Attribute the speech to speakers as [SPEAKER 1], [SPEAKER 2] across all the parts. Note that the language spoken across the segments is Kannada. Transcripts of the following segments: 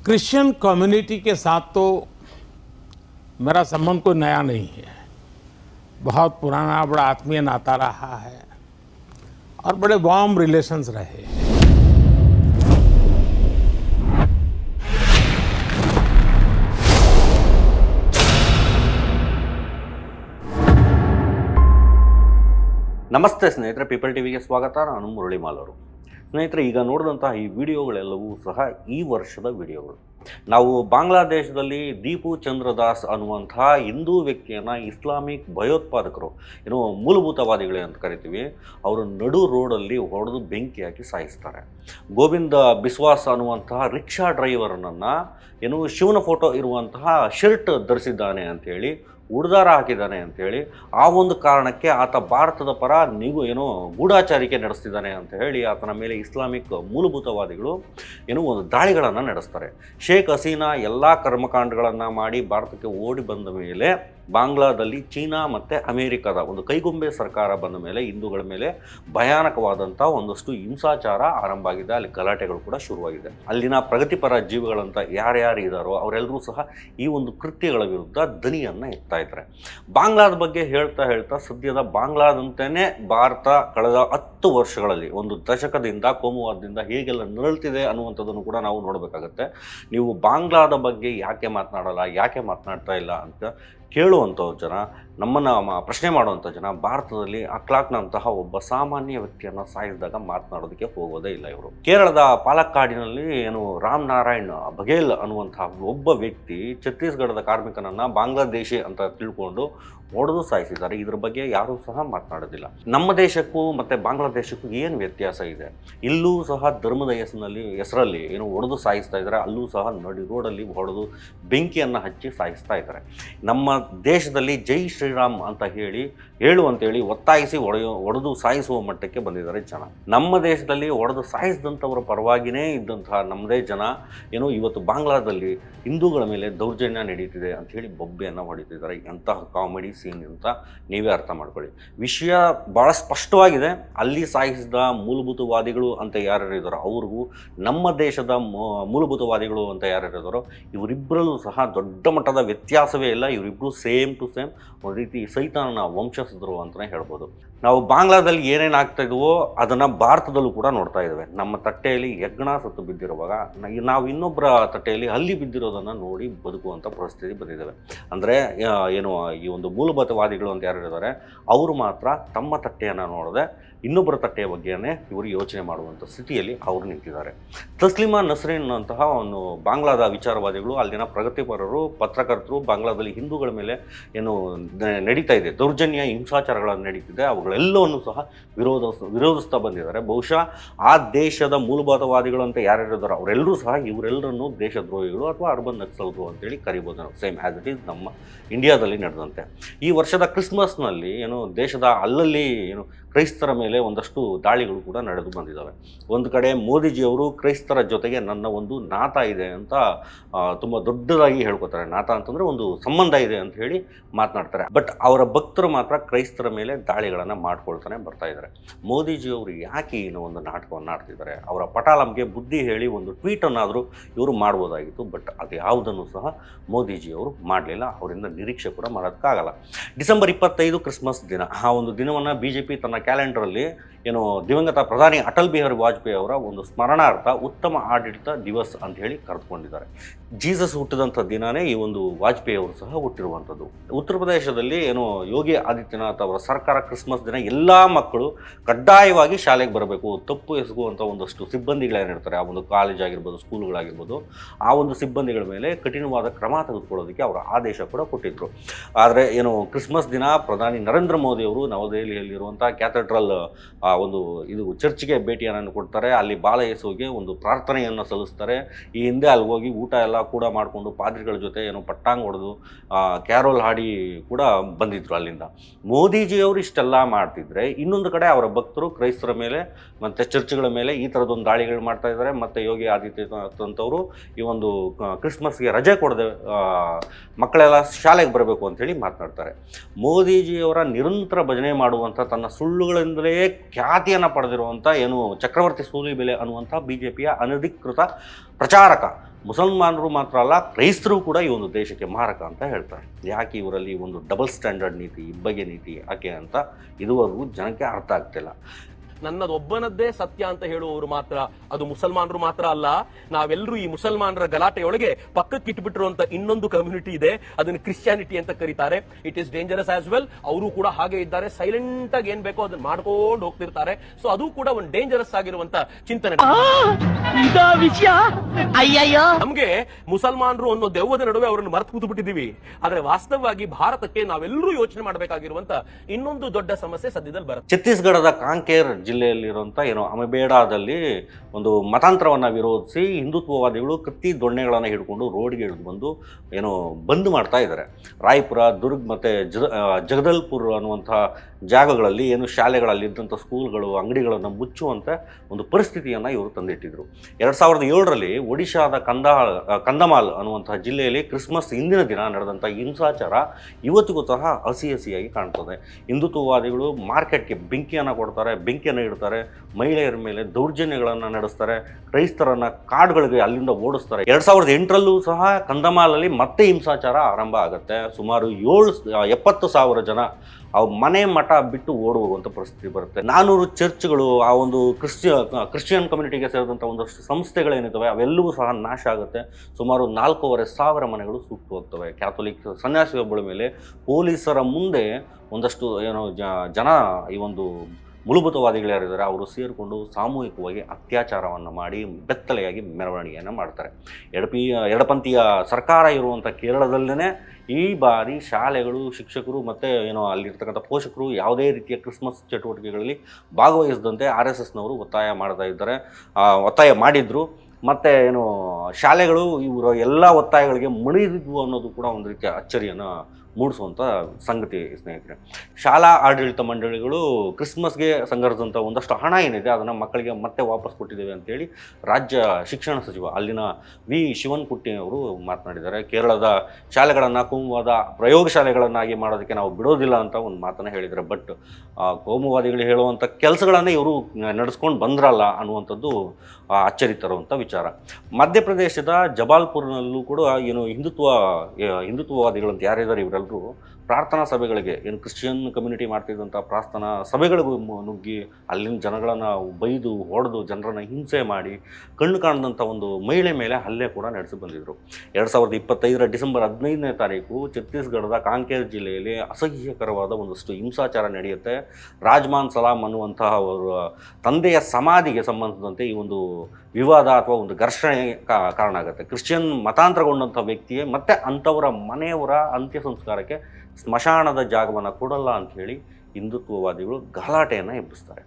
[SPEAKER 1] क्रिश्चियन कम्युनिटी के साथ तो मेरा संबंध कोई नया नहीं है बहुत पुराना बड़ा आत्मीय नाता रहा है और बड़े वार्म रिलेशंस रहे हैं
[SPEAKER 2] ನಮಸ್ತೆ ಸ್ನೇಹಿತರೆ ಪೀಪಲ್ ಟಿವಿಗೆ ಸ್ವಾಗತ ನಾನು ಮುರಳಿ ಮಾಲವರು ಸ್ನೇಹಿತರೆ, ಈಗ ನೋಡಿದಂತಹ ಈ ವಿಡಿಯೋಗಳೆಲ್ಲವೂ ಸಹ ಈ ವರ್ಷದ ವಿಡಿಯೋಗಳು. ನಾವು ಬಾಂಗ್ಲಾದೇಶದಲ್ಲಿ ದೀಪು ಚಂದ್ರದಾಸ್ ಅನ್ನುವಂತಹ ಹಿಂದೂ ವ್ಯಕ್ತಿಯನ್ನು ಇಸ್ಲಾಮಿಕ್ ಭಯೋತ್ಪಾದಕರು, ಏನೋ ಮೂಲಭೂತವಾದಿಗಳೇ ಅಂತ ಕರಿತೀವಿ, ಅವರು ನಡು ರೋಡಲ್ಲಿ ಹೊಡೆದು ಬೆಂಕಿ ಹಾಕಿ ಸಾಯಿಸ್ತಾರೆ. ಗೋವಿಂದ ಬಿಸ್ವಾಸ್ ಅನ್ನುವಂತಹ ರಿಕ್ಷಾ ಡ್ರೈವರ್ನನ್ನು ಏನು ಶಿವನ ಫೋಟೋ ಇರುವಂತಹ ಶರ್ಟ್ ಧರಿಸಿದ್ದಾನೆ ಅಂತೇಳಿ ಉಡ್ದಾರ ಹಾಕಿದ್ದಾನೆ ಅಂಥೇಳಿ ಆ ಒಂದು ಕಾರಣಕ್ಕೆ ಆತ ಭಾರತದ ಪರ ನೀವು ಏನೋ ಗೂಢಾಚಾರಿಕೆ ನಡೆಸ್ತಿದ್ದಾನೆ ಅಂತ ಹೇಳಿ ಆತನ ಮೇಲೆ ಇಸ್ಲಾಮಿಕ್ ಮೂಲಭೂತವಾದಿಗಳು ಏನೋ ಒಂದು ದಾಳಿಗಳನ್ನು ನಡೆಸ್ತಾರೆ. ಶೇಖ್ ಹಸೀನಾ ಎಲ್ಲ ಕರ್ಮಕಾಂಡಗಳನ್ನು ಮಾಡಿ ಭಾರತಕ್ಕೆ ಓಡಿ ಬಂದ ಮೇಲೆ ಬಾಂಗ್ಲಾದಲ್ಲಿ ಚೀನಾ ಮತ್ತು ಅಮೇರಿಕದ ಒಂದು ಕೈಗೊಂಬೆ ಸರ್ಕಾರ ಬಂದ ಮೇಲೆ ಹಿಂದೂಗಳ ಮೇಲೆ ಭಯಾನಕವಾದಂಥ ಒಂದಷ್ಟು ಹಿಂಸಾಚಾರ ಆರಂಭ ಆಗಿದೆ. ಅಲ್ಲಿ ಗಲಾಟೆಗಳು ಕೂಡ ಶುರುವಾಗಿದೆ. ಅಲ್ಲಿನ ಪ್ರಗತಿಪರ ಜೀವಿಗಳಂತ ಯಾರ್ಯಾರು ಇದ್ದಾರೋ ಅವರೆಲ್ಲರೂ ಸಹ ಈ ಒಂದು ಕೃತ್ಯಗಳ ವಿರುದ್ಧ ದನಿಯನ್ನು ಎತ್ತಾ ಇದ್ದಾರೆ. ಬಾಂಗ್ಲಾದ ಬಗ್ಗೆ ಹೇಳ್ತಾ ಹೇಳ್ತಾ ಸದ್ಯದ ಬಾಂಗ್ಲಾದಂತೆಯೇ ಭಾರತ ಕಳೆದ ಹತ್ತು ವರ್ಷಗಳಲ್ಲಿ ಒಂದು ದಶಕದಿಂದ ಕೋಮುವಾದದಿಂದ ಹೇಗೆಲ್ಲ ನರಳ್ತಿದೆ ಅನ್ನುವಂಥದ್ದನ್ನು ಕೂಡ ನಾವು ನೋಡಬೇಕಾಗತ್ತೆ. ನೀವು ಬಾಂಗ್ಲಾದ ಬಗ್ಗೆ ಯಾಕೆ ಮಾತನಾಡಲ್ಲ, ಯಾಕೆ ಮಾತನಾಡ್ತಾ ಇಲ್ಲ ಅಂತ ಕೇಳುವಂಥ ಜನ ನಮ್ಮನ್ನು ಪ್ರಶ್ನೆ ಮಾಡುವಂಥ ಜನ ಭಾರತದಲ್ಲಿ ಅಕ್ಲಾಕ್ನಂತಹ ಒಬ್ಬ ಸಾಮಾನ್ಯ ವ್ಯಕ್ತಿಯನ್ನು ಸಾಯಿಸಿದಾಗ ಮಾತನಾಡೋದಕ್ಕೆ ಹೋಗೋದೇ ಇಲ್ಲ ಇವರು. ಕೇರಳದ ಪಾಲಕ್ಕಾಡಿನಲ್ಲಿ ಏನು ರಾಮ್ ನಾರಾಯಣ್ ಬಘೇಲ್ ಅನ್ನುವಂತಹ ಒಬ್ಬ ವ್ಯಕ್ತಿ ಛತ್ತೀಸ್ಗಢದ ಕಾರ್ಮಿಕನನ್ನು ಬಾಂಗ್ಲಾದೇಶಿ ಅಂತ ತಿಳ್ಕೊಂಡು ಹೊಡೆದು ಸಾಯಿಸಿದ್ದಾರೆ. ಇದ್ರ ಬಗ್ಗೆ ಯಾರೂ ಸಹ ಮಾತನಾಡೋದಿಲ್ಲ. ನಮ್ಮ ದೇಶಕ್ಕೂ ಮತ್ತು ಬಾಂಗ್ಲಾದೇಶಕ್ಕೂ ಏನು ವ್ಯತ್ಯಾಸ ಇದೆ? ಇಲ್ಲೂ ಸಹ ಧರ್ಮದ ಹೆಸರಿನಲ್ಲಿ, ಹೆಸರಲ್ಲಿ ಏನು ಹೊಡೆದು ಸಾಯಿಸ್ತಾ ಇದ್ದಾರೆ. ಅಲ್ಲೂ ಸಹ ನಡಿ ರೋಡಲ್ಲಿ ಹೊಡೆದು ಬೆಂಕಿಯನ್ನು ಹಚ್ಚಿ ಸಾಯಿಸ್ತಾ ಇದ್ದಾರೆ. ನಮ್ಮ ದೇಶದಲ್ಲಿ ಜೈ ಶ್ರೀರಾಮ್ ಅಂತ ಹೇಳಿ, ಹೇಳು ಅಂತೇಳಿ ಒತ್ತಾಯಿಸಿ ಒಡೆಯೋ, ಒಡೆದು ಸಾಯಿಸುವ ಮಟ್ಟಕ್ಕೆ ಬಂದಿದ್ದಾರೆ ಜನ. ನಮ್ಮ ದೇಶದಲ್ಲಿ ಒಡೆದು ಸಾಯಿಸಿದಂಥವರ ಪರವಾಗಿಯೇ ಇದ್ದಂತಹ ನಮ್ಮದೇ ಜನ, ಏನು ಇವತ್ತು ಬಾಂಗ್ಲಾದಲ್ಲಿ ಹಿಂದೂಗಳ ಮೇಲೆ ದೌರ್ಜನ್ಯ ನಡೀತಿದೆ ಅಂತ ಹೇಳಿ ಬೊಬ್ಬೆಯನ್ನು ಹೊಡಿತಿದ್ದಾರೆ. ಎಂತಹ ಕಾಮಿಡಿ ಸೀನ್ ಅಂತ ನೀವೇ ಅರ್ಥ ಮಾಡ್ಕೊಳ್ಳಿ. ವಿಷಯ ಭಾಳ ಸ್ಪಷ್ಟವಾಗಿದೆ. ಅಲ್ಲಿ ಸಾಯಿಸಿದ ಮೂಲಭೂತವಾದಿಗಳು ಅಂತ ಯಾರ್ಯಾರು ಇದ್ದಾರೋ, ಅವ್ರಿಗೂ ನಮ್ಮ ದೇಶದ ಮೂಲಭೂತವಾದಿಗಳು ಅಂತ ಯಾರ್ಯಾರು ಇದ್ದಾರೋ ಇವರಿಬ್ಬರಲ್ಲೂ ಸಹ ದೊಡ್ಡ ಮಟ್ಟದ ವ್ಯತ್ಯಾಸವೇ ಇಲ್ಲ. ಇವರಿಬ್ಬರು ಸೇಮ್ ಟು ಸೇಮ್ ರೀತಿ ಸೈತಾನನ ವಂಶಸ್ಥರು ಅಂತಲೇ ಹೇಳ್ಬೋದು. ನಾವು ಬಾಂಗ್ಲಾದಲ್ಲಿ ಏನೇನು ಆಗ್ತಾ ಇದವೋ ಅದನ್ನು ಭಾರತದಲ್ಲೂ ಕೂಡ ನೋಡ್ತಾ ಇದ್ದೇವೆ. ನಮ್ಮ ತಟ್ಟೆಯಲ್ಲಿ ಯಜ್ಞ ಸತ್ತು ಬಿದ್ದಿರುವಾಗ ನಾವು ಇನ್ನೊಬ್ಬರ ತಟ್ಟೆಯಲ್ಲಿ ಅಲ್ಲಿ ಬಿದ್ದಿರೋದನ್ನು ನೋಡಿ ಬದುಕುವಂಥ ಪರಿಸ್ಥಿತಿ ಬಂದಿದ್ದೇವೆ. ಅಂದರೆ ಏನು, ಈ ಒಂದು ಮೂಲಭೂತವಾದಿಗಳು ಅಂತ ಯಾರು ಇದ್ದಾರೆ, ಅವರು ಮಾತ್ರ ತಮ್ಮ ತಟ್ಟೆಯನ್ನು ನೋಡದೆ ಇನ್ನೊಬ್ಬರ ತಟ್ಟೆಯ ಬಗ್ಗೆನೇ ಇವರು ಯೋಚನೆ ಮಾಡುವಂಥ ಸ್ಥಿತಿಯಲ್ಲಿ ಅವರು ನಿಂತಿದ್ದಾರೆ. ತಸ್ಲಿಮಾ ನಸ್ರೀನ್ ಅಂತಹ ಒಂದು ಬಾಂಗ್ಲಾದ ವಿಚಾರವಾದಿಗಳು, ಅಲ್ಲಿನ ಪ್ರಗತಿಪರರು, ಪತ್ರಕರ್ತರು, ಬಾಂಗ್ಲಾದಲ್ಲಿ ಹಿಂದೂಗಳ ಮೇಲೆ ಏನು ನಡೀತಾ ಇದೆ, ದೌರ್ಜನ್ಯ ಹಿಂಸಾಚಾರಗಳನ್ನು ನಡೀತಿದೆ ಅವುಗಳೆಲ್ಲವನ್ನು ಸಹ ವಿರೋಧ ವಿರೋಧಿಸ್ತಾ ಬಂದಿದ್ದಾರೆ. ಬಹುಶಃ ಆ ದೇಶದ ಮೂಲಭೂತವಾದಿಗಳು ಅಂತ ಯಾರ್ಯಾರಿದ್ದಾರೋ ಅವರೆಲ್ಲರೂ ಸಹ ಇವರೆಲ್ಲರನ್ನು ದೇಶದ್ರೋಹಿಗಳು ಅಥವಾ ಅರ್ಬನ್ ನಕ್ಸಲ್ರು ಅಂತೇಳಿ ಕರಿಬೋದು ನಾವು. ಸೇಮ್ ಆ್ಯಸ್ ಇಟ್ ಈಸ್ ನಮ್ಮ ಇಂಡಿಯಾದಲ್ಲಿ ನಡೆದಂತೆ. ಈ ವರ್ಷದ ಕ್ರಿಸ್ಮಸ್ನಲ್ಲಿ ಏನು ದೇಶದ ಅಲ್ಲಲ್ಲಿ ಏನು ಕ್ರೈಸ್ತರ ಮೇಲೆ ಒಂದಷ್ಟು ದಾಳಿಗಳು ಕೂಡ ನಡೆದು ಬಂದಿದ್ದಾವೆ. ಒಂದು ಕಡೆ ಮೋದಿಜಿಯವರು ಕ್ರೈಸ್ತರ ಜೊತೆಗೆ ನನ್ನ ಒಂದು ನಾತ ಇದೆ ಅಂತ ತುಂಬ ದೊಡ್ಡದಾಗಿ ಹೇಳ್ಕೊತಾರೆ. ನಾತ ಅಂತಂದರೆ ಒಂದು ಸಂಬಂಧ ಇದೆ ಅಂತ ಹೇಳಿ ಮಾತನಾಡ್ತಾರೆ. ಬಟ್ ಅವರ ಭಕ್ತರು ಮಾತ್ರ ಕ್ರೈಸ್ತರ ಮೇಲೆ ದಾಳಿಗಳನ್ನು ಮಾಡ್ಕೊಳ್ತಾನೆ ಬರ್ತಾ ಇದ್ದಾರೆ. ಮೋದಿಜಿಯವರು ಯಾಕೆ ಏನೋ ಒಂದು ನಾಟಕವನ್ನು ಆಡ್ತಿದ್ದಾರೆ? ಅವರ ಪಟಾಲಂಗೆ ಬುದ್ಧಿ ಹೇಳಿ ಒಂದು ಟ್ವೀಟನ್ನಾದರೂ ಇವರು ಮಾಡ್ಬೋದಾಗಿತ್ತು. ಬಟ್ ಅದು ಯಾವುದನ್ನು ಸಹ ಮೋದಿಜಿಯವರು ಮಾಡಲಿಲ್ಲ. ಅವರಿಂದ ನಿರೀಕ್ಷೆ ಕೂಡ ಮಾಡೋದಕ್ಕಾಗಲ್ಲ. ಡಿಸೆಂಬರ್ ಇಪ್ಪತ್ತೈದು ಕ್ರಿಸ್ಮಸ್ ದಿನ. ಆ ಒಂದು ದಿನವನ್ನು ಬಿ ಜೆ ಪಿ ತನ್ನ ಕ್ಯಾಲೆಂಡರಲ್ಲಿ ಏನು ದಿವಂಗತ ಪ್ರಧಾನಿ ಅಟಲ್ ಬಿಹಾರಿ ವಾಜಪೇಯಿ ಅವರ ಒಂದು ಸ್ಮರಣಾರ್ಥ ಉತ್ತಮ ಆಡಳಿತ ದಿವಸ್ ಅಂತ ಹೇಳಿ ಕರೆದುಕೊಂಡಿದ್ದಾರೆ. ಜೀಸಸ್ ಹುಟ್ಟಿದಂಥ ದಿನವೇ ಈ ಒಂದು ವಾಜಪೇಯಿ ಅವರು ಸಹ ಹುಟ್ಟಿರುವಂಥದ್ದು. ಉತ್ತರ ಪ್ರದೇಶದಲ್ಲಿ ಏನು ಯೋಗಿ ಆದಿತ್ಯನಾಥ್ ಅವರ ಸರ್ಕಾರ ಕ್ರಿಸ್ಮಸ್ ದಿನ ಎಲ್ಲ ಮಕ್ಕಳು ಕಡ್ಡಾಯವಾಗಿ ಶಾಲೆಗೆ ಬರಬೇಕು. ತಪ್ಪು ಎಸಗುವಂಥ ಒಂದಷ್ಟು ಸಿಬ್ಬಂದಿಗಳೇನಿರ್ತಾರೆ ಆ ಒಂದು ಕಾಲೇಜ್ ಆಗಿರ್ಬೋದು, ಸ್ಕೂಲ್ಗಳಾಗಿರ್ಬೋದು, ಆ ಒಂದು ಸಿಬ್ಬಂದಿಗಳ ಮೇಲೆ ಕಠಿಣವಾದ ಕ್ರಮ ತೆಗೆದುಕೊಳ್ಳೋದಕ್ಕೆ ಅವರ ಆದೇಶ ಕೂಡ ಕೊಟ್ಟಿದ್ದರು ಆದರೆ ಏನು ಕ್ರಿಸ್ಮಸ್ ದಿನ ಪ್ರಧಾನಿ ನರೇಂದ್ರ ಮೋದಿಯವರು ನವದೆಹಲಿಯಲ್ಲಿರುವಂಥ ಕ್ಯಾಥೆಡ್ರಲ್ ಆ ಒಂದು ಇದು ಚರ್ಚ್ಗೆ ಭೇಟಿಯನ್ನು ಕೊಡ್ತಾರೆ. ಅಲ್ಲಿ ಬಾಲ ಯೇಸುವಿಗೆ ಒಂದು ಪ್ರಾರ್ಥನೆಯನ್ನು ಸಲ್ಲಿಸ್ತಾರೆ. ಈ ಹಿಂದೆ ಅಲ್ಲಿ ಹೋಗಿ ಊಟ ಎಲ್ಲ ಕೂಡ ಮಾಡಿಕೊಂಡು ಪಾದ್ರಿಗಳ ಜೊತೆ ಏನೋ ಪಟ್ಟಾಂಗ್ ಹೊಡೆದು ಕ್ಯಾರೋಲ್ ಹಾಡಿ ಕೂಡ ಬಂದಿದ್ರು ಅಲ್ಲಿಂದ. ಮೋದಿಜಿಯವರು ಇಷ್ಟೆಲ್ಲ ಮಾಡ್ತಿದ್ರೆ ಇನ್ನೊಂದು ಕಡೆ ಅವರ ಭಕ್ತರು ಕ್ರೈಸ್ತರ ಮೇಲೆ ಮತ್ತು ಚರ್ಚ್ಗಳ ಮೇಲೆ ಈ ಥರದೊಂದು ದಾಳಿಗಳು ಮಾಡ್ತಾ ಇದ್ದಾರೆ. ಮತ್ತು ಯೋಗಿ ಆದಿತ್ಯನಾಥ್ ಈ ಒಂದು ಕ್ರಿಸ್ಮಸ್ಗೆ ರಜೆ ಕೊಡದೆ ಮಕ್ಕಳೆಲ್ಲ ಶಾಲೆಗೆ ಬರಬೇಕು ಅಂತೇಳಿ ಮಾತನಾಡ್ತಾರೆ. ಮೋದಿಜಿಯವರ ನಿರಂತರ ಭಜನೆ ಮಾಡುವಂಥ ತನ್ನ ಸುಳ್ಳುಗಳಿಂದಲೇ ಖ್ಯಾತಿಯನ್ನು ಪಡೆದಿರುವಂಥ ಏನು ಚಕ್ರವರ್ತಿ ಸೂಲಿಬೆಲೆ ಅನ್ನುವಂಥ ಬಿ ಜೆ ಪಿಯ ಅನಧಿಕೃತ ಪ್ರಚಾರಕ. ಮುಸಲ್ಮಾನರು ಮಾತ್ರ ಅಲ್ಲ, ಕ್ರೈಸ್ತರು ಕೂಡ ಈ ಒಂದು ದೇಶಕ್ಕೆ ಮಾರಕ ಅಂತ ಹೇಳ್ತಾರೆ. ಯಾಕೆ ಇವರಲ್ಲಿ ಒಂದು ಡಬಲ್ ಸ್ಟ್ಯಾಂಡರ್ಡ್ ನೀತಿ, ಇಬ್ಬಗೆ ನೀತಿ ಯಾಕೆ ಅಂತ ಇದುವರೆಗೂ ಜನಕ್ಕೆ ಅರ್ಥ ಆಗ್ತಿಲ್ಲ.
[SPEAKER 3] ನನ್ನದೊಬ್ಬನದ್ದೇ ಸತ್ಯ ಅಂತ ಹೇಳುವವರು ಮಾತ್ರ ಅದು ಮುಸಲ್ಮಾನರು ಮಾತ್ರ ಅಲ್ಲ. ನಾವೆಲ್ಲರೂ ಈ ಮುಸಲ್ಮಾನರ ಗಲಾಟೆಯೊಳಗೆ ಪಕ್ಕಕ್ಕೆ ಇಟ್ಬಿಟ್ಟಿರುವಂತ ಇನ್ನೊಂದು ಕಮ್ಯುನಿಟಿ ಇದೆ ಅದನ್ನು ಕ್ರಿಶ್ಚಿಯಾನಿಟಿ ಅಂತ ಕರೀತಾರೆ. It is dangerous as well ಅವರು ಕೂಡ ಹಾಗೆ ಇದ್ದಾರೆ. ಸೈಲೆಂಟ್ ಆಗಿ ಏನ್ ಬೇಕೋ ಅದನ್ನ ಮಾಡ್ಕೊಂಡು ಹೋಗ್ತಿರ್ತಾರೆ. ಸೊ ಅದು ಕೂಡ ಒಂದು ಡೇಂಜರಸ್ ಆಗಿರುವಂತ ಚಿಂತನೆ.
[SPEAKER 4] ಇದಾ ವಿಷಯ? ಅಯ್ಯಯ್ಯೋ.
[SPEAKER 3] ನಮ್ಗೆ ಮುಸಲ್ಮಾನರು ಅನ್ನೋ ದೆವ್ವದ ನಡುವೆ ಅವರನ್ನು ಮರೆತು ಕೂತು ಬಿಟ್ಟಿದ್ದೀವಿ ಆದ್ರೆ ವಾಸ್ತವವಾಗಿ ಭಾರತಕ್ಕೆ ನಾವೆಲ್ಲರೂ ಯೋಚನೆ ಮಾಡಬೇಕಾಗಿರುವಂತ ಇನ್ನೊಂದು ದೊಡ್ಡ ಸಮಸ್ಯೆ ಸದ್ಯದಲ್ಲಿ ಬರುತ್ತೆ.
[SPEAKER 2] ಛತ್ತೀಸ್ಗಢದ ಕಾಂಕೇರ್ ಜಿಲ್ಲೆಯಲ್ಲಿರುವಂಥ ಏನೋ ಅಮಬೇಡಾದಲ್ಲಿ ಒಂದು ಮತಾಂತರವನ್ನು ವಿರೋಧಿಸಿ ಹಿಂದುತ್ವವಾದಿಗಳು ಕತ್ತಿ ದೊಣ್ಣೆಗಳನ್ನು ಹಿಡ್ಕೊಂಡು ರೋಡ್ಗೆ ಇಳಿದು ಬಂದು ಏನೋ ಬಂದ್ ಮಾಡ್ತಾ ಇದ್ದಾರೆ. ರಾಯ್ಪುರ, ದುರ್ಗ್ ಮತ್ತು ಜ ಜಗದಲ್ಪುರ್ ಅನ್ನುವಂಥ ಜಾಗಗಳಲ್ಲಿ ಏನು ಶಾಲೆಗಳಲ್ಲಿ ಇದ್ದಂಥ ಸ್ಕೂಲ್ಗಳು, ಅಂಗಡಿಗಳನ್ನು ಮುಚ್ಚುವಂಥ ಒಂದು ಪರಿಸ್ಥಿತಿಯನ್ನು ಇವರು ತಂದಿಟ್ಟಿದ್ರು. ಎರಡು ಸಾವಿರದ ಏಳರಲ್ಲಿ ಒಡಿಶಾದ ಕಂದ ಕಂದಮಾಲ್ ಅನ್ನುವಂಥ ಜಿಲ್ಲೆಯಲ್ಲಿ ಕ್ರಿಸ್ಮಸ್ ಹಿಂದಿನ ದಿನ ನಡೆದಂಥ ಹಿಂಸಾಚಾರ ಇವತ್ತಿಗೂ ಸಹ ಹಸಿ ಹಸಿಯಾಗಿ ಕಾಣ್ತದೆ. ಹಿಂದುತ್ವವಾದಿಗಳು ಮಾರ್ಕೆಟ್ಗೆ ಬೆಂಕಿಯನ್ನು ಕೊಡ್ತಾರೆ, ಬೆಂಕಿಯನ್ನು ಇಡ್ತಾರೆ ಮಹಿಳೆಯರ ಮೇಲೆ ದೌರ್ಜನ್ಯಗಳನ್ನು ನಡೆಸ್ತಾರೆ, ಕ್ರೈಸ್ತರನ್ನು ಕಾಡುಗಳಿಗೆ ಅಲ್ಲಿಂದ ಓಡಿಸ್ತಾರೆ. ಎರಡು ಸಾವಿರದ ಎಂಟರಲ್ಲೂ ಸಹ ಕಂದಮಾಲಲ್ಲಿ ಮತ್ತೆ ಹಿಂಸಾಚಾರ ಆರಂಭ ಆಗುತ್ತೆ. ಸುಮಾರು ಏಳು ಎಪ್ಪತ್ತು ಸಾವಿರ ಜನ ಆ ಮನೆ ಮಠ ಬಿಟ್ಟು ಓಡುವಂಥ ಪರಿಸ್ಥಿತಿ ಬರುತ್ತೆ. ನಾನೂರು ಚರ್ಚ್ಗಳು, ಆ ಒಂದು ಕ್ರಿಶ್ಚಿಯ ಕ್ರಿಶ್ಚಿಯನ್ ಕಮ್ಯುನಿಟಿಗೆ ಸೇರಿದಂಥ ಒಂದಷ್ಟು ಸಂಸ್ಥೆಗಳೇನಿದ್ದಾವೆ ಅವೆಲ್ಲವೂ ಸಹ ನಾಶ ಆಗುತ್ತೆ. ಸುಮಾರು ನಾಲ್ಕೂವರೆ ಸಾವಿರ ಮನೆಗಳು ಸುಟ್ಟು ಹೋಗ್ತವೆ. ಕ್ಯಾಥೋಲಿಕ್ ಸನ್ಯಾಸಿಗಳ ಮೇಲೆ ಪೊಲೀಸರ ಮುಂದೆ ಒಂದಷ್ಟು, ಏನೋ ಜನ ಈ ಒಂದು ಮೂಲಭೂತವಾದಿಗಳು ಯಾರಿದ್ದಾರೆ, ಅವರು ಸೇರಿಕೊಂಡು ಸಾಮೂಹಿಕವಾಗಿ ಅತ್ಯಾಚಾರವನ್ನು ಮಾಡಿ ಬೆತ್ತಲೆಯಾಗಿ ಮೆರವಣಿಗೆಯನ್ನು ಮಾಡ್ತಾರೆ. ಎಡಪಿ, ಎಡಪಂಥೀಯ ಸರ್ಕಾರ ಇರುವಂಥ ಕೇರಳದಲ್ಲೇ ಈ ಬಾರಿ ಶಾಲೆಗಳು, ಶಿಕ್ಷಕರು ಮತ್ತು ಏನೋ ಅಲ್ಲಿರ್ತಕ್ಕಂಥ ಪೋಷಕರು ಯಾವುದೇ ರೀತಿಯ ಕ್ರಿಸ್ಮಸ್ ಚಟುವಟಿಕೆಗಳಲ್ಲಿ ಭಾಗವಹಿಸದಂತೆ ಆರ್ ಎಸ್ ಎಸ್ನವರು ಒತ್ತಾಯ ಮಾಡ್ತಾ ಇದ್ದಾರೆ. ಒತ್ತಾಯ ಮಾಡಿದರು. ಮತ್ತು ಏನು, ಶಾಲೆಗಳು ಇವರ ಎಲ್ಲ ಒತ್ತಾಯಗಳಿಗೆ ಮಣಿದಿದ್ವು ಅನ್ನೋದು ಕೂಡ ಒಂದು ರೀತಿಯ ಅಚ್ಚರಿಯನ್ನು ಮೂಡಿಸುವಂಥ ಸಂಗತಿ ಸ್ನೇಹಿತರೆ. ಶಾಲಾ ಆಡಳಿತ ಮಂಡಳಿಗಳು ಕ್ರಿಸ್ಮಸ್ಗೆ ಸಂಗ್ರಹಿಸಿದಂಥ ಒಂದಷ್ಟು ಹಣ ಏನಿದೆ ಅದನ್ನು ಮಕ್ಕಳಿಗೆ ಮತ್ತೆ ವಾಪಸ್ ಕೊಟ್ಟಿದ್ದೇವೆ ಅಂತೇಳಿ ರಾಜ್ಯ ಶಿಕ್ಷಣ ಸಚಿವ ಅಲ್ಲಿನ ವಿ. ಶಿವನ್ಕುಟ್ಟಿ ಅವರು ಮಾತನಾಡಿದ್ದಾರೆ. ಕೇರಳದ ಶಾಲೆಗಳನ್ನು ಕೋಮುವಾದ ಪ್ರಯೋಗಶಾಲೆಗಳನ್ನಾಗಿ ಮಾಡೋದಕ್ಕೆ ನಾವು ಬಿಡೋದಿಲ್ಲ ಅಂತ ಒಂದು ಮಾತನ್ನು ಹೇಳಿದ್ದಾರೆ. ಬಟ್ ಕೋಮುವಾದಿಗಳು ಹೇಳುವಂಥ ಕೆಲಸಗಳನ್ನೇ ಇವರು ನಡೆಸ್ಕೊಂಡು ಬಂದ್ರಲ್ಲ ಅನ್ನುವಂಥದ್ದು ಅಚ್ಚರಿ ತರುವಂಥ ವಿಚಾರ. ಮಧ್ಯಪ್ರದೇಶದ ಜಬಾಲ್ಪುರ್ನಲ್ಲೂ ಕೂಡ ಏನು ಹಿಂದುತ್ವ ಆ, ಹಿಂದುತ್ವವಾದಿಗಳು ಅಂತ ಯಾರಿದ್ದಾರೆ ಇವರೆಲ್ಲರೂ ಪ್ರಾರ್ಥನಾ ಸಭೆಗಳಿಗೆ, ಏನು ಕ್ರಿಶ್ಚಿಯನ್ ಕಮ್ಯುನಿಟಿ ಮಾಡ್ತಿದ್ದಂಥ ಪ್ರಾರ್ಥನಾ ಸಭೆಗಳಿಗೂ ನುಗ್ಗಿ ಅಲ್ಲಿನ ಜನಗಳನ್ನು ಬೈದು, ಹೊಡೆದು, ಜನರನ್ನು ಹಿಂಸೆ ಮಾಡಿ, ಕಣ್ಣು ಕಾಣದಂಥ ಒಂದು ಮಹಿಳೆ ಮೇಲೆ ಹಲ್ಲೆ ಕೂಡ ನಡೆಸಿ ಬಂದಿದ್ದರು ಎರಡು ಸಾವಿರದ ಇಪ್ಪತ್ತೈದರ ಡಿಸೆಂಬರ್ ಹದಿನೈದನೇ ತಾರೀಕು ಛತ್ತೀಸ್ಗಢದ ಕಾಂಕೇರ್ ಜಿಲ್ಲೆಯಲ್ಲಿ ಅಸಹ್ಯಕರವಾದ ಒಂದಷ್ಟು ಹಿಂಸಾಚಾರ ನಡೆಯುತ್ತೆ. ರಾಜ್ಮಾನ್ ಸಲಾಂ ಅನ್ನುವಂತಹ ಅವರ ತಂದೆಯ ಸಮಾಧಿಗೆ ಸಂಬಂಧಿಸಿದಂತೆ ಈ ಒಂದು ವಿವಾದ ಅಥವಾ ಒಂದು ಘರ್ಷಣೆ ಕಾರಣ ಆಗುತ್ತೆ. ಕ್ರಿಶ್ಚಿಯನ್ ಮತಾಂತರಗೊಂಡಂಥ ವ್ಯಕ್ತಿಯೇ ಮತ್ತೆ ಅಂಥವರ ಮನೆಯವರ ಅಂತ್ಯ ಸಂಸ್ಕಾರಕ್ಕೆ ಸ್ಮಶಾನದ ಜಾಗವನ್ನು ಕೊಡಲ್ಲ ಅಂತ ಹೇಳಿ ಹಿಂದುತ್ವವಾದಿಗಳು ಗಲಾಟೆಯನ್ನು ಎಬ್ಬಿಸ್ತಾರೆ.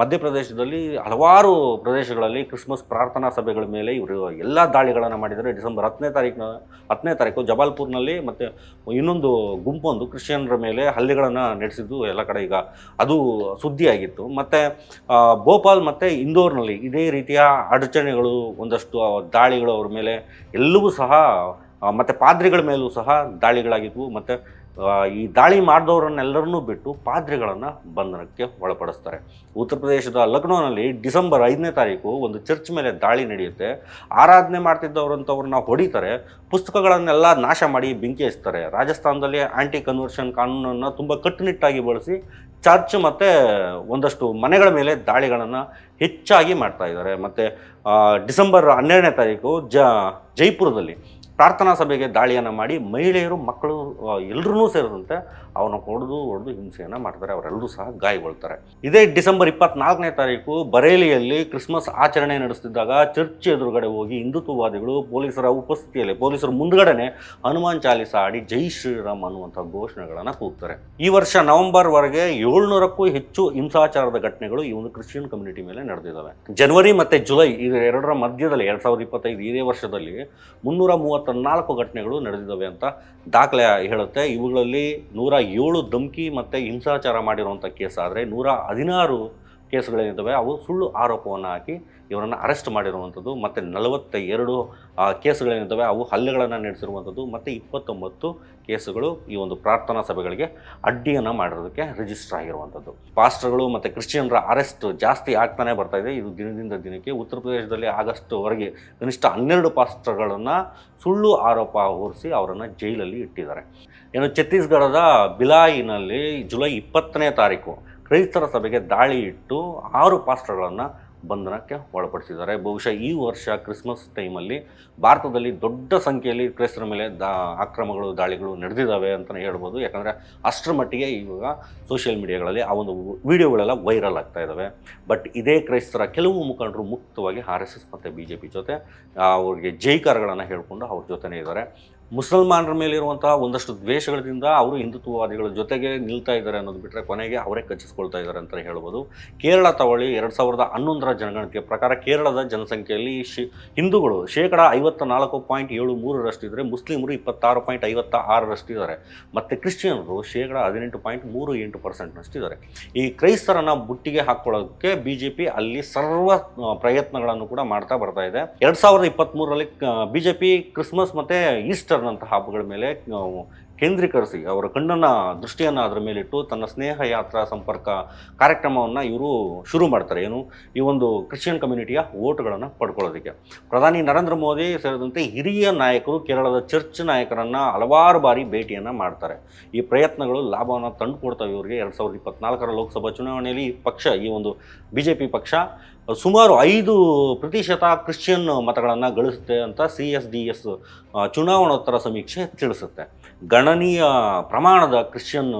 [SPEAKER 2] ಮಧ್ಯಪ್ರದೇಶದಲ್ಲಿ ಹಲವಾರು ಪ್ರದೇಶಗಳಲ್ಲಿ ಕ್ರಿಸ್ಮಸ್ ಪ್ರಾರ್ಥನಾ ಸಭೆಗಳ ಮೇಲೆ ಇವರು ಎಲ್ಲ ದಾಳಿಗಳನ್ನು ಮಾಡಿದರೆ ಡಿಸೆಂಬರ್ ಹತ್ತನೇ ತಾರೀಕಿನ, ಹತ್ತನೇ ತಾರೀಕು ಜಬಾಲ್ಪುರ್ನಲ್ಲಿ ಮತ್ತು ಇನ್ನೊಂದು ಗುಂಪೊಂದು ಕ್ರಿಶ್ಚಿಯನ್ರ ಮೇಲೆ ಹಲ್ಲೆಗಳನ್ನು ನಡೆಸಿದ್ದು ಎಲ್ಲ ಕಡೆ ಈಗ ಅದು ಸುದ್ದಿಯಾಗಿತ್ತು. ಮತ್ತು ಭೋಪಾಲ್ ಮತ್ತು ಇಂದೋರ್ನಲ್ಲಿ ಇದೇ ರೀತಿಯ ಅಡಚಣೆಗಳು ಒಂದಷ್ಟು ದಾಳಿಗಳು ಅವ್ರ ಮೇಲೆ ಎಲ್ಲವೂ ಸಹ ಮತ್ತು ಪಾದ್ರಿಗಳ ಮೇಲೂ ಸಹ ದಾಳಿಗಳಾಗಿದ್ವು. ಮತ್ತು ಈ ದಾಳಿ ಮಾಡಿದವರನ್ನೆಲ್ಲರನ್ನೂ ಬಿಟ್ಟು ಪಾದ್ರಿಗಳನ್ನು ಬಂಧನಕ್ಕೆ ಒಳಪಡಿಸ್ತಾರೆ. ಉತ್ತರ ಪ್ರದೇಶದ ಲಕ್ನೋನಲ್ಲಿ ಡಿಸೆಂಬರ್ ಐದನೇ ತಾರೀಕು ಒಂದು ಚರ್ಚ್ ಮೇಲೆ ದಾಳಿ ನಡೆಯುತ್ತೆ. ಆರಾಧನೆ ಮಾಡ್ತಿದ್ದವರಂಥವ್ರನ್ನ ಹೊಡಿತಾರೆ. ಪುಸ್ತಕಗಳನ್ನೆಲ್ಲ ನಾಶ ಮಾಡಿ ಬೆಂಕಿ ಹಚ್ತಾರೆ. ರಾಜಸ್ಥಾನದಲ್ಲಿ ಆಂಟಿ ಕನ್ವರ್ಷನ್ ಕಾನೂನನ್ನು ತುಂಬ ಕಟ್ಟುನಿಟ್ಟಾಗಿ ಬಳಸಿ ಚರ್ಚ್ ಮತ್ತು ಒಂದಷ್ಟು ಮನೆಗಳ ಮೇಲೆ ದಾಳಿಗಳನ್ನು ಹೆಚ್ಚಾಗಿ ಮಾಡ್ತಾ ಇದ್ದಾರೆ. ಮತ್ತು ಡಿಸೆಂಬರ್ ಹನ್ನೆರಡನೇ ತಾರೀಕು ಜ, ಜೈಪುರದಲ್ಲಿ ಪ್ರಾರ್ಥನಾ ಸಭೆಗೆ ದಾಳಿಯನ್ನು ಮಾಡಿ ಮಹಿಳೆಯರು, ಮಕ್ಕಳು ಎಲ್ಲರೂ ಸೇರಿದಂತೆ ಅವನ ಹೊಡೆದು ಹೊಡೆದು ಹಿಂಸೆಯನ್ನು ಮಾಡ್ತಾರೆ. ಅವರೆಲ್ಲರೂ ಸಹ ಗಾಯಗೊಳ್ತಾರೆ. ಇದೇ ಡಿಸೆಂಬರ್ ಇಪ್ಪತ್ನಾಲ್ಕನೇ ತಾರೀಕು ಬರೇಲಿಯಲ್ಲಿ ಕ್ರಿಸ್ಮಸ್ ಆಚರಣೆ ನಡೆಸ್ತಿದ್ದಾಗ ಚರ್ಚ್ ಎದುರುಗಡೆ ಹೋಗಿ ಹಿಂದುತ್ವವಾದಿಗಳು ಪೊಲೀಸರ ಉಪಸ್ಥಿತಿಯಲ್ಲಿ, ಪೊಲೀಸರು ಮುಂದ್ಗಡೆನೆ ಹನುಮಾನ್ ಚಾಲಿಸ ಆಡಿ ಜೈ ಶ್ರೀರಾಮ್ ಅನ್ನುವಂಥ ಘೋಷಣೆಗಳನ್ನು ಕೂಗ್ತಾರೆ. ಈ ವರ್ಷ ನವೆಂಬರ್ವರೆಗೆ ಏಳ್ನೂರಕ್ಕೂ ಹೆಚ್ಚು ಹಿಂಸಾಚಾರದ ಘಟನೆಗಳು ಈ ಒಂದು ಕ್ರಿಶ್ಚಿಯನ್ ಕಮ್ಯುನಿಟಿ ಮೇಲೆ ನಡೆದಿದ್ದಾವೆ. ಜನವರಿ ಮತ್ತು ಜುಲೈ ಇದು ಎರಡರ ಮಧ್ಯದಲ್ಲಿ, ಎರಡು ಸಾವಿರದ ಇಪ್ಪತ್ತೈದು ಇದೇ ವರ್ಷದಲ್ಲಿ ಮುನ್ನೂರ ಮೂವತ್ತ ನಾಲ್ಕು ಘಟನೆಗಳು ನಡೆದಿದ್ದಾವೆ ಅಂತ ದಾಖಲೆ ಹೇಳುತ್ತೆ. ಇವುಗಳಲ್ಲಿ ನೂರ ಏಳು ಧಮ್ಕಿ ಮತ್ತು ಹಿಂಸಾಚಾರ ಮಾಡಿರುವಂಥ ಕೇಸ್ ಆದರೆ ನೂರ ಹದಿನಾರು ಕೇಸ್ಗಳೇನಿದ್ದಾವೆ, ಅವು ಸುಳ್ಳು ಆರೋಪವನ್ನು ಹಾಕಿ ಇವರನ್ನು ಅರೆಸ್ಟ್ ಮಾಡಿರುವಂಥದ್ದು, ಮತ್ತು ನಲವತ್ತ ಎರಡು ಕೇಸುಗಳೇನಿದ್ದಾವೆ, ಅವು ಹಲ್ಲೆಗಳನ್ನು ನಡೆಸಿರುವಂಥದ್ದು, ಮತ್ತು ಇಪ್ಪತ್ತೊಂಬತ್ತು ಕೇಸುಗಳು ಈ ಒಂದು ಪ್ರಾರ್ಥನಾ ಸಭೆಗಳಿಗೆ ಅಡ್ಡಿಯನ್ನು ಮಾಡಿರೋದಕ್ಕೆ ರಿಜಿಸ್ಟರ್ ಆಗಿರುವಂಥದ್ದು. ಪಾಸ್ಟರ್ಗಳು ಮತ್ತು ಕ್ರಿಶ್ಚಿಯನ್ರ ಅರೆಸ್ಟ್ ಜಾಸ್ತಿ ಆಗ್ತಾನೆ ಬರ್ತಾ ಇದೆ. ಇದು ದಿನದಿಂದ ದಿನಕ್ಕೆ ಉತ್ತರ ಪ್ರದೇಶದಲ್ಲಿ ಆಗಸ್ಟ್ವರೆಗೆ ಕನಿಷ್ಠ ಹನ್ನೆರಡು ಪಾಸ್ಟರ್ಗಳನ್ನು ಸುಳ್ಳು ಆರೋಪ ಹೊರಿಸಿ ಅವರನ್ನು ಜೈಲಲ್ಲಿ ಇಟ್ಟಿದ್ದಾರೆ. ಏನು ಛತ್ತೀಸ್ಗಢದ ಬಿಲಾಯಿನಲ್ಲಿ ಜುಲೈ ಇಪ್ಪತ್ತನೇ ತಾರೀಕು ಕ್ರೈಸ್ತರ ಸಭೆಗೆ ದಾಳಿ ಇಟ್ಟು ಆರು ಪಾಸ್ಟರ್ಗಳನ್ನು ಬಂಧನಕ್ಕೆ ಒಳಪಡಿಸಿದ್ದಾರೆ. ಬಹುಶಃ ಈ ವರ್ಷ ಕ್ರಿಸ್ಮಸ್ ಟೈಮಲ್ಲಿ ಭಾರತದಲ್ಲಿ ದೊಡ್ಡ ಸಂಖ್ಯೆಯಲ್ಲಿ ಕ್ರೈಸ್ತರ ಮೇಲೆ ದಾ, ಆಕ್ರಮಗಳು, ದಾಳಿಗಳು ನಡೆದಿದ್ದಾವೆ ಅಂತಲೇ ಹೇಳ್ಬೋದು. ಯಾಕಂದರೆ ಅಷ್ಟರ ಮಟ್ಟಿಗೆ ಇವಾಗ ಸೋಷಿಯಲ್ ಮೀಡಿಯಾಗಳಲ್ಲಿ ಆ ಒಂದು ವಿಡಿಯೋಗಳೆಲ್ಲ ವೈರಲ್ ಆಗ್ತಾ ಇದ್ದಾವೆ. ಬಟ್ ಇದೇ ಕ್ರೈಸ್ತರ ಕೆಲವು ಮುಖಂಡರು ಮುಕ್ತವಾಗಿ ಆರ್ ಎಸ್ ಎಸ್ ಮತ್ತು ಬಿ ಜೆ ಪಿ ಜೊತೆ ಅವ್ರಿಗೆ ಜೈಕಾರಗಳನ್ನು ಹೇಳಿಕೊಂಡು ಅವ್ರ ಜೊತೆನೇ ಇದ್ದಾರೆ. ಮುಸಲ್ಮಾನರ ಮೇಲಿರುವಂತಹ ಒಂದಷ್ಟು ದ್ವೇಷಗಳಿಂದ ಅವರು ಹಿಂದುತ್ವವಾದಿಗಳ ಜೊತೆಗೆ ನಿಲ್ತಾ ಇದ್ದಾರೆ ಅನ್ನೋದು ಬಿಟ್ಟರೆ ಕೊನೆಗೆ ಅವರೇ ಕಚ್ಚಿಸ್ಕೊಳ್ತಾ ಇದ್ದಾರೆ ಅಂತ ಹೇಳ್ಬೋದು. ಕೇರಳ ತವಳಿ ಎರಡು ಸಾವಿರದ ಹನ್ನೊಂದರ ಜನಗಣತಿಯ ಪ್ರಕಾರ ಕೇರಳದ ಜನಸಂಖ್ಯೆಯಲ್ಲಿ ಶಿ ಹಿಂದೂಗಳು ಶೇಕಡ ಐವತ್ತ ನಾಲ್ಕು ಪಾಯಿಂಟ್ ಏಳು ಮೂರರಷ್ಟಿದ್ದರೆ ಮುಸ್ಲಿಮರು ಇಪ್ಪತ್ತಾರು ಪಾಯಿಂಟ್ ಐವತ್ತ ಆರರಷ್ಟಿದ್ದಾರೆ ಮತ್ತು ಕ್ರಿಶ್ಚಿಯನ್ರು ಶೇಕಡ ಹದಿನೆಂಟು ಪಾಯಿಂಟ್ ಮೂರು ಎಂಟು ಪರ್ಸೆಂಟ್ನಷ್ಟಿದ್ದಾರೆ ಈ ಕ್ರೈಸ್ತರನ್ನು ಬುಟ್ಟಿಗೆ ಹಾಕ್ಕೊಳ್ಳೋಕ್ಕೆ ಬಿ ಜೆ ಪಿ ಅಲ್ಲಿ ಸರ್ವ ಪ್ರಯತ್ನಗಳನ್ನು ಕೂಡ ಮಾಡ್ತಾ ಬರ್ತಾ ಇದೆ. ಎರಡು ಸಾವಿರದ ಇಪ್ಪತ್ತ್ಮೂರರಲ್ಲಿ ಬಿ ಜೆ ಪಿ ಕ್ರಿಸ್ಮಸ್ ಮತ್ತು ಈಸ್ಟರ್ನಂತಹ ಹಬ್ಬಗಳ ಮೇಲೆ ಕೇಂದ್ರೀಕರಿಸಿ, ಅವರ ಕಣ್ಣನ್ನು, ದೃಷ್ಟಿಯನ್ನು ಅದರ ಮೇಲಿಟ್ಟು ತನ್ನ ಸ್ನೇಹ ಯಾತ್ರಾ ಸಂಪರ್ಕ ಕಾರ್ಯಕ್ರಮವನ್ನು ಇವರು ಶುರು ಮಾಡ್ತಾರೆ. ಏನು? ಈ ಒಂದು ಕ್ರಿಶ್ಚಿಯನ್ ಕಮ್ಯುನಿಟಿಯ ಓಟ್ಗಳನ್ನು ಪಡ್ಕೊಳ್ಳೋದಕ್ಕೆ. ಪ್ರಧಾನಿ ನರೇಂದ್ರ ಮೋದಿ ಸೇರಿದಂತೆ ಹಿರಿಯ ನಾಯಕರು ಕೇರಳದ ಚರ್ಚ್ ನಾಯಕರನ್ನು ಹಲವಾರು ಬಾರಿ ಭೇಟಿಯನ್ನು ಮಾಡ್ತಾರೆ. ಈ ಪ್ರಯತ್ನಗಳು ಲಾಭವನ್ನು ತಂದುಕೊಡ್ತವೆ ಇವರಿಗೆ. ಎರಡು ಸಾವಿರದ ಇಪ್ಪತ್ನಾಲ್ಕರ ಲೋಕಸಭಾ ಚುನಾವಣೆಯಲ್ಲಿ ಪಕ್ಷ, ಈ ಒಂದು ಬಿ ಜೆ ಪಿ ಪಕ್ಷ ಸುಮಾರು ಐದು ಪ್ರತಿಶತ ಕ್ರಿಶ್ಚಿಯನ್ ಮತಗಳನ್ನು ಗಳಿಸುತ್ತೆ ಅಂತ ಸಿ ಎಸ್ ಡಿ ಎಸ್ ಚುನಾವಣೋತ್ತರ ಸಮೀಕ್ಷೆ ತಿಳಿಸುತ್ತೆ. ಗಣನೀಯ ಪ್ರಮಾಣದ ಕ್ರಿಶ್ಚಿಯನ್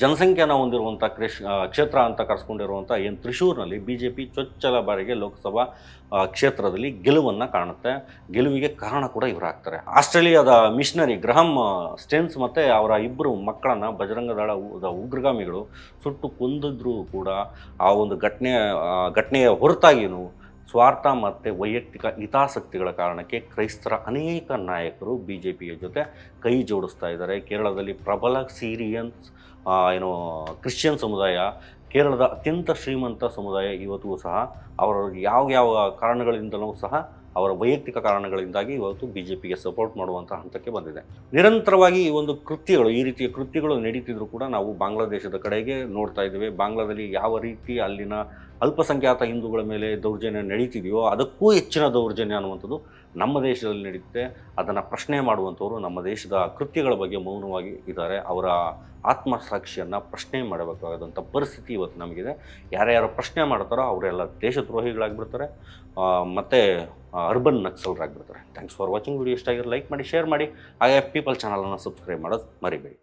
[SPEAKER 2] ಜನಸಂಖ್ಯೆಯನ್ನು ಹೊಂದಿರುವಂಥ ಕ್ರಿಶ್ ಕ್ಷೇತ್ರ ಅಂತ ಕರೆಸ್ಕೊಂಡಿರುವಂಥ ಏನು ತ್ರಿಶೂರ್ನಲ್ಲಿ ಬಿ ಜೆ ಪಿ ಚೊಚ್ಚಲ ಬಾರಿಗೆ ಲೋಕಸಭಾ ಕ್ಷೇತ್ರದಲ್ಲಿ ಗೆಲುವನ್ನು ಕಾಣುತ್ತೆ. ಗೆಲುವಿಗೆ ಕಾರಣ ಕೂಡ ಇವರಾಗ್ತಾರೆ. ಆಸ್ಟ್ರೇಲಿಯಾದ ಮಿಷನರಿ ಗ್ರಹಮ್ ಸ್ಟೆನ್ಸ್ ಮತ್ತು ಅವರ ಇಬ್ಬರು ಮಕ್ಕಳನ್ನು ಬಜರಂಗದಳ ಉಗ್ರಗಾಮಿಗಳು ಸುಟ್ಟು ಕೊಂದಿದ್ರೂ ಕೂಡ ಆ ಒಂದು ಘಟನೆ ಘಟನೆಯ ಹೊರತಾಗಿಯೂ ಸ್ವಾರ್ಥ ಮತ್ತು ವೈಯಕ್ತಿಕ ಹಿತಾಸಕ್ತಿಗಳ ಕಾರಣಕ್ಕೆ ಕ್ರೈಸ್ತರ ಅನೇಕ ನಾಯಕರು ಬಿ ಜೆ ಪಿಯ ಜೊತೆ ಕೈ ಜೋಡಿಸ್ತಾ ಇದ್ದಾರೆ. ಕೇರಳದಲ್ಲಿ ಪ್ರಬಲ ಸೀರಿಯನ್ಸ್ ಏನು, ಕ್ರಿಶ್ಚಿಯನ್ ಸಮುದಾಯ, ಕೇರಳದ ಅತ್ಯಂತ ಶ್ರೀಮಂತ ಸಮುದಾಯ ಇವತ್ತಿಗೂ ಸಹ ಅವರ ಯಾವ ಯಾವ ಕಾರಣಗಳಿಂದಲೂ ಸಹ ಅವರ ವೈಯಕ್ತಿಕ ಕಾರಣಗಳಿಂದಾಗಿ ಇವತ್ತು ಬಿ ಜೆ ಪಿಗೆ ಸಪೋರ್ಟ್ ಮಾಡುವಂಥ ಹಂತಕ್ಕೆ ಬಂದಿದೆ. ನಿರಂತರವಾಗಿ ಈ ಒಂದು ಕೃತ್ಯಗಳು, ಈ ರೀತಿಯ ಕೃತ್ಯಗಳು ನಡೀತಿದ್ರು ಕೂಡ ನಾವು ಬಾಂಗ್ಲಾದೇಶದ ಕಡೆಗೆ ನೋಡ್ತಾ ಇದ್ದೇವೆ. ಬಾಂಗ್ಲಾದಲ್ಲಿ ಯಾವ ರೀತಿ ಅಲ್ಲಿನ ಅಲ್ಪಸಂಖ್ಯಾತ ಹಿಂದೂಗಳ ಮೇಲೆ ದೌರ್ಜನ್ಯ ನಡೀತಿದೆಯೋ ಅದಕ್ಕೂ ಹೆಚ್ಚಿನ ದೌರ್ಜನ್ಯ ಅನ್ನುವಂಥದ್ದು ನಮ್ಮ ದೇಶದಲ್ಲಿ ನಡೆಯುತ್ತೆ ಅದನ್ನು ಪ್ರಶ್ನೆ ಮಾಡುವಂಥವರು ನಮ್ಮ ದೇಶದ ಕೃತ್ಯಗಳ ಬಗ್ಗೆ ಮೌನವಾಗಿ ಇದ್ದಾರೆ. ಅವರ ಆತ್ಮಸಾಕ್ಷಿಯನ್ನು ಪ್ರಶ್ನೆ ಮಾಡಬೇಕಾದಂಥ ಪರಿಸ್ಥಿತಿ ಇವತ್ತು ನಮಗಿದೆ. ಯಾರ್ಯಾರು ಪ್ರಶ್ನೆ ಮಾಡ್ತಾರೋ ಅವರೆಲ್ಲ ದೇಶದ್ರೋಹಿಗಳಾಗಿಬಿಡ್ತಾರೆ. ಮತ್ತು ಅರ್ಬನ್ ನಕ್ಸಲರಾಗಿಬಿಡ್ತಾರೆ. ಥ್ಯಾಂಕ್ಸ್ ಫಾರ್ ವಾಚಿಂಗ್ ವಿಡಿಯೋ ಇಷ್ಟ ಆಗಿರೋ ಲೈಕ್ ಮಾಡಿ ಶೇರ್ ಮಾಡಿ. ಹಾಗೆ ಪೀಪಲ್ ಚಾನಲನ್ನು ಸಬ್ಸ್ಕ್ರೈಬ್ ಮಾಡೋದು ಮರಿಬೇಡಿ.